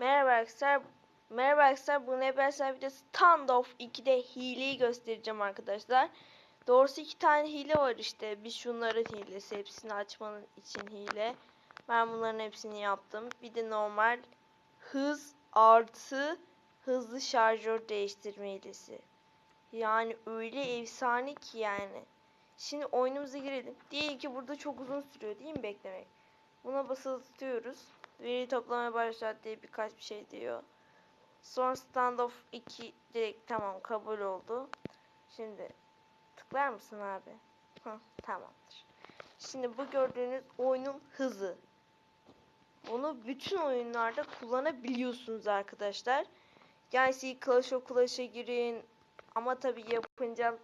Merhaba arkadaşlar. Merhaba arkadaşlar. Bu ne ben videosu Standoff 2'de hileyi göstereceğim arkadaşlar. Doğrusu iki tane hile var işte. Bir şunların hilesi. Hepsini açmanın için hile. Ben bunların hepsini yaptım. Bir de normal hız artı hızlı şarjör değiştirme hilesi. Yani öyle efsane ki yani. Şimdi oyunumuza girelim. Diyelim ki burada çok uzun sürüyor değil mi beklemek? Buna basılı tutuyoruz. Veri toplamaya başlat diye birkaç bir şey diyor. Sonra standoff 2 direkt tamam kabul oldu. Şimdi tıklar mısın abi? Hı, tamamdır. Şimdi bu gördüğünüz oyunun hızı. Onu bütün oyunlarda kullanabiliyorsunuz arkadaşlar. Yani siz Clash of Clash'a girin. Ama tabii yapınca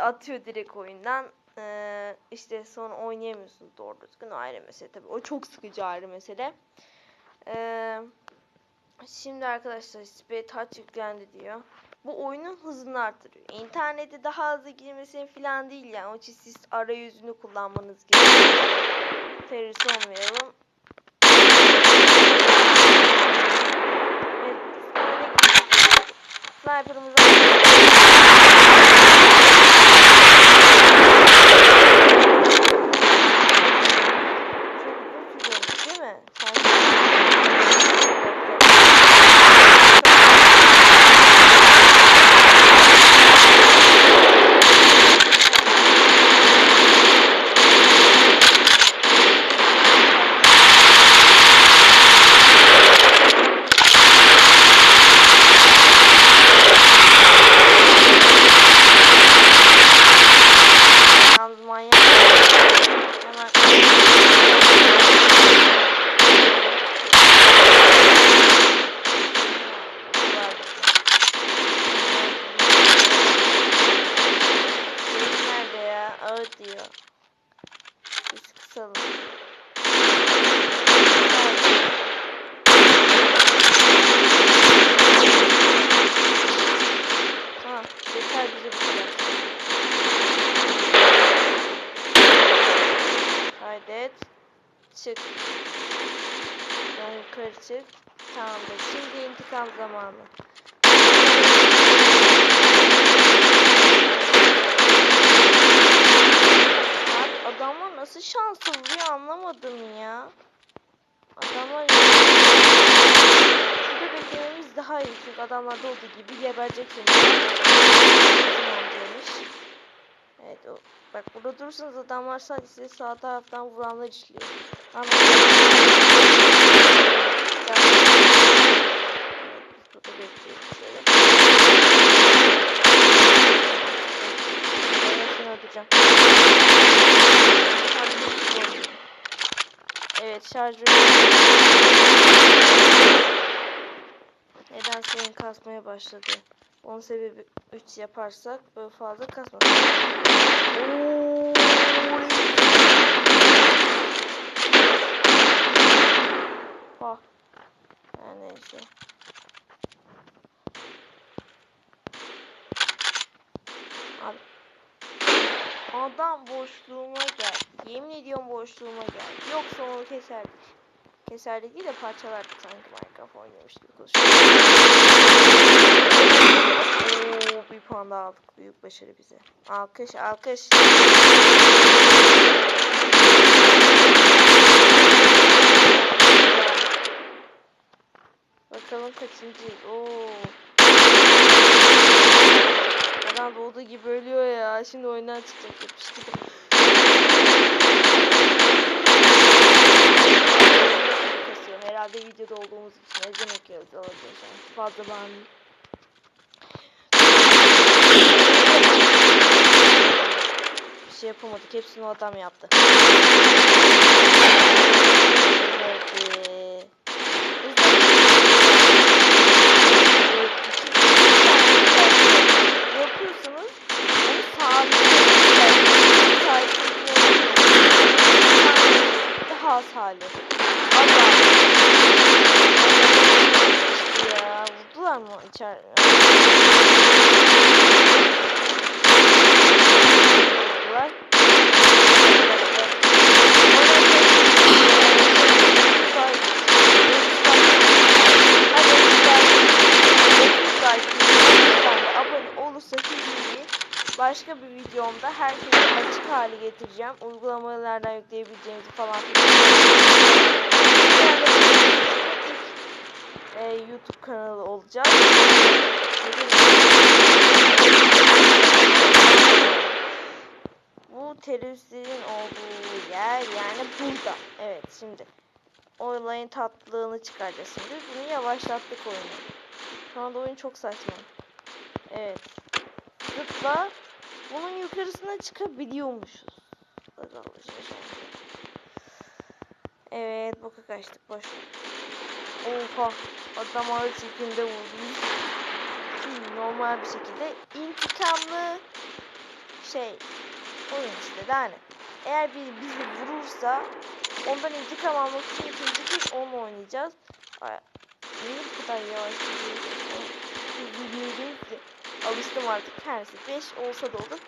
atıyor direkt oyundan. Ee, işte sonra oynayamıyorsunuz doğru düzgün ayrı mesele tabii. O çok sıkıcı ayrı mesele. Ee, şimdi arkadaşlar Spray Touch yüklendi diyor. Bu oyunun hızını artırıyor. İnternete daha hızlı girmesini falan değil yani. O için siz arayüzünü kullanmanız gerekiyor. Terörist olmayalım. Evet, Sniper'ımızı Çok uzun sürüyormuş değil mi? Sanki- Yalnız manyak. Hemen Ses nerede ya? Ağır diyor. Biz kısalım. Ha, yeter bize bu kadar. Kaydet. Çık. Ben yukarı çık. Tamamdır. Şimdi zamanı. Abi nasıl şanslı vuruyor anlamadım ya. Adamlar Şurada beklememiz daha iyi çünkü adamlarda olduğu gibi geberecek şimdi. Demiş. Evet o. Bak burada durursanız adamlar sadece size sağ taraftan vuranlar işliyor. Ama Evet, biz burada bekliyoruz şöyle. Ben şunu atacağım. Evet şarjı. Neden senin kasmaya başladı? Onun sebebi 3 yaparsak böyle fazla kasmaz. Bak. Her neyse. Abi. Adam boşluğuma gel. Ediyorum boşluğuma gel. Yoksa onu keserdik. Keserdik değil de parçalardık sanki Minecraft oynuyormuş gibi konuşuyoruz. Oo, bir puan daha aldık. Büyük başarı bize. Alkış alkış. Bakalım kaçıncıyız. Oo. Adam doğduğu gibi ölüyor ya. Şimdi oyundan çıkacak yapıştı. Herhalde videoda olduğumuz için ezan okuyoruz. Olabilir. Fazla bağımlı. Bir şey yapamadık. Hepsini o adam yaptı. Az hali. içer. Başka bir videomda herkese açık hali getireceğim. Uygulamalardan yükleyebileceğinizi falan e, YouTube kanalı olacak. Bu teröristlerin olduğu yer yani burada. Evet şimdi olayın tatlılığını çıkaracağız şimdi. Bunu yavaşlattık oyunu. Şu anda oyun çok saçma. Evet. Zıpla. Bunun yukarısına çıkabiliyormuşuz. Evet boka kaçtık boş. ver. Oha adam ağır şekilde vurdu. Hmm, Normal bir şekilde intikamlı şey oyun işte ne. Eğer bir bizi vurursa ondan intikam almak için ikinci kez onunla oynayacağız. Ay, Niye bu kadar yavaş gidiyoruz? Ki. Alıştım artık her şey. 5 olsa da olur.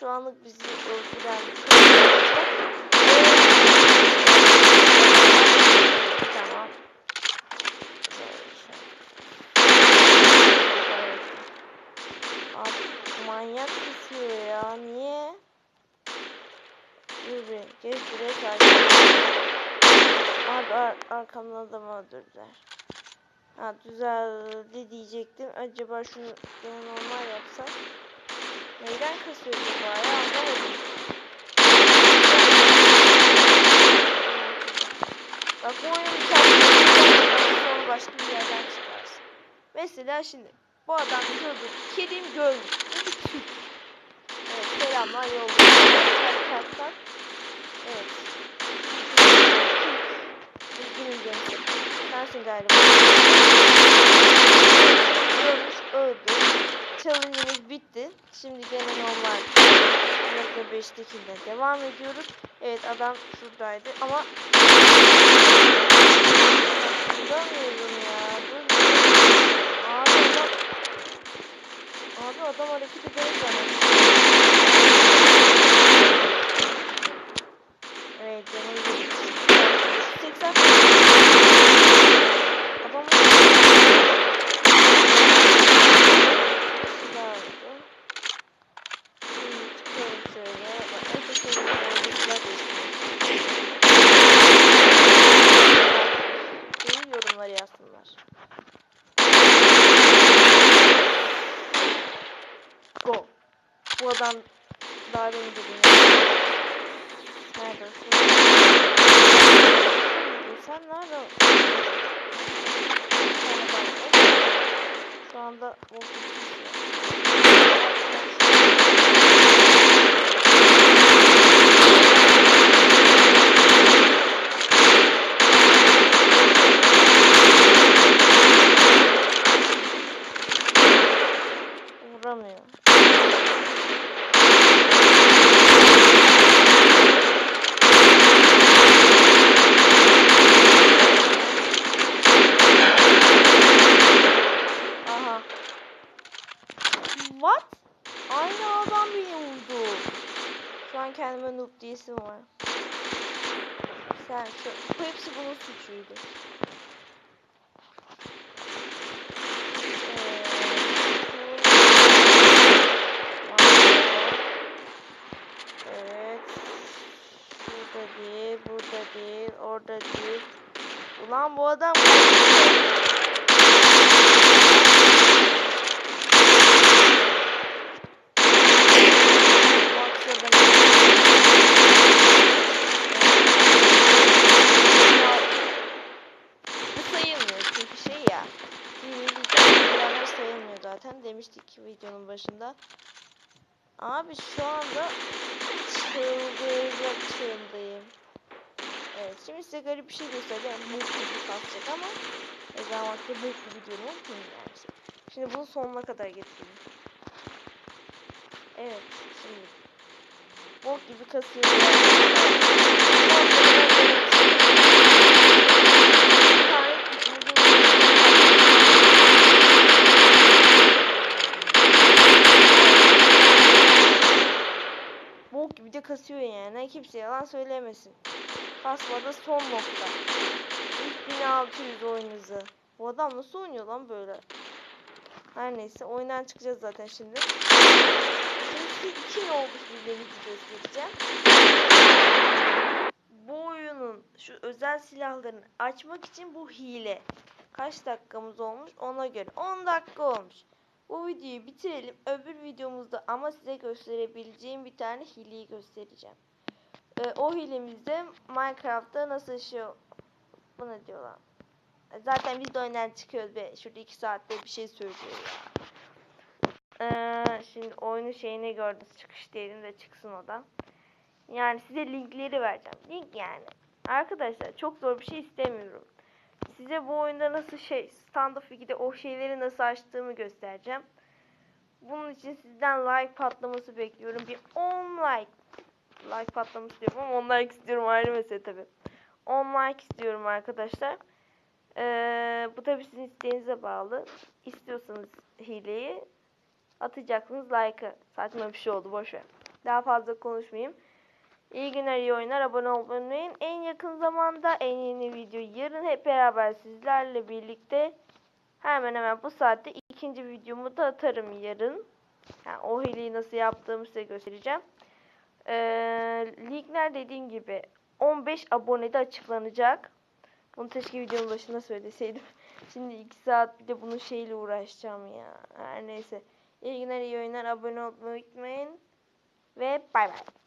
Şu anlık bizi öldüren öldürdüler. Ha düzeldi diyecektim. Acaba şunu normal yapsak. Neyden kasıyor acaba ya anlamadım. Bak bu oyun kendini sonra başka bir yerden çıkarsın. Mesela şimdi bu adam. Bu bir Türk. Evet selamlar tak. Evet. Sensin galiba. Görmüş öldü. Challenge'ımız bitti. Şimdi gene normal. 0.5'tekinde devam ediyoruz. Evet adam şuradaydı ama Duramıyorum ya. Dur. Abi adam Abi adam hareket ederek bana. Bu adam daha benim dediğim. Nerede? Sen nerede? Şu anda bok Vuramıyor. Aha. What? Aynı adam beni vurdu. Şu an kendime noob diyesim var. Sen şu, bunun suçuydu. Evet. Burada değil, burada değil, orada değil. Ulan bu adam Bu sayılmıyor çünkü şey ya. Dini bilgiler sayılmıyor zaten demiştik videonun başında. Abi şu anda çıldıracak çığındayım. Evet şimdi size garip bir şey göstereceğim. Bu gibi kalkacak ama Eza vakti bu videonun yani. Şimdi bunu sonuna kadar getireyim. Evet şimdi bok gibi kasıyor. Bok gibi de kasıyor yani. Kimse yalan söylemesin. Kasmada son nokta. İlk 1600 oyun hızı. Bu adam nasıl oynuyor lan böyle? Her neyse oyundan çıkacağız zaten şimdi. Şimdi iki ne olmuş bildiğinizi göstereceğim. Bu oyunun şu özel silahlarını açmak için bu hile. Kaç dakikamız olmuş ona göre. 10 dakika olmuş. Bu videoyu bitirelim. Öbür videomuzda ama size gösterebileceğim bir tane hileyi göstereceğim. Ee, o hilemizde Minecraft'ta nasıl şey bu ne diyorlar? Zaten biz de oyundan çıkıyoruz be. Şurada 2 saatte bir şey söylüyor ya. Ee, şimdi oyunun şeyini gördünüz. Çıkış diyelim de çıksın o da. Yani size linkleri vereceğim. Link yani. Arkadaşlar çok zor bir şey istemiyorum. Size bu oyunda nasıl şey Standoff 2'de o şeyleri nasıl açtığımı göstereceğim. Bunun için sizden like patlaması bekliyorum. Bir 10 like. Like patlaması diyorum ama 10 like istiyorum ayrı mesele tabi. 10 like istiyorum arkadaşlar. Ee, bu tabi sizin isteğinize bağlı. İstiyorsanız hileyi atacaksınız like'ı. Saçma bir şey oldu boşver. Daha fazla konuşmayayım. İyi günler, iyi oyunlar. Abone olmayı unutmayın. En yakın zamanda en yeni video yarın hep beraber sizlerle birlikte hemen hemen bu saatte ikinci videomu da atarım yarın. Yani o hileyi nasıl yaptığımı size göstereceğim. Ee, linkler dediğim gibi 15 abonede açıklanacak. Bunu keşke videonun başında söyleseydim. Şimdi 2 saat bir de bunun şeyle uğraşacağım ya. Her neyse. İyi günler, iyi oyunlar. Abone olmayı unutmayın. Ve bay bay.